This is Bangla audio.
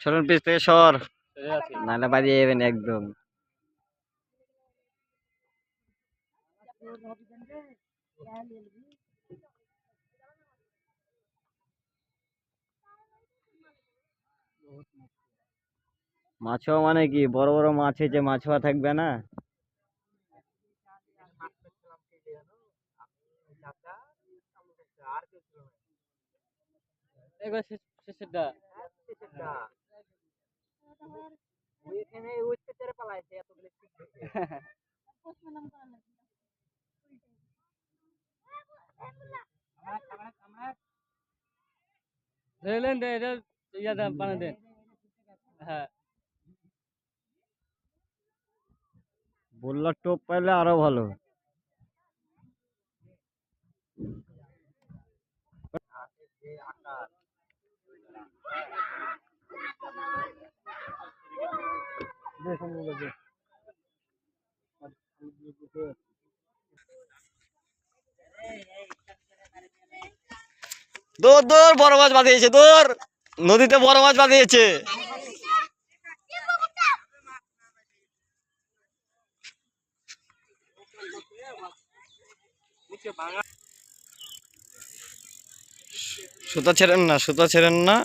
সরুন পিস থেকে সর। নাহলে যাবেন একদম। মাছও মানে কি? বড় বড় মাছ হয়েছে মাছও থাকবে না। একবার শেষেরটা ধরলেন দে এটা ইয়াদা বানা দেন হ্যাঁ। বোল্লার টোপ পাইলে আরও ভালো। দৌড় দৌড় বড় মাছ বাঁধিয়েছে দৌড় নদীতে বড় মাছ বাঁধিয়েছে। সুতা ছেড়েন না, সুতা ছেড়েন না।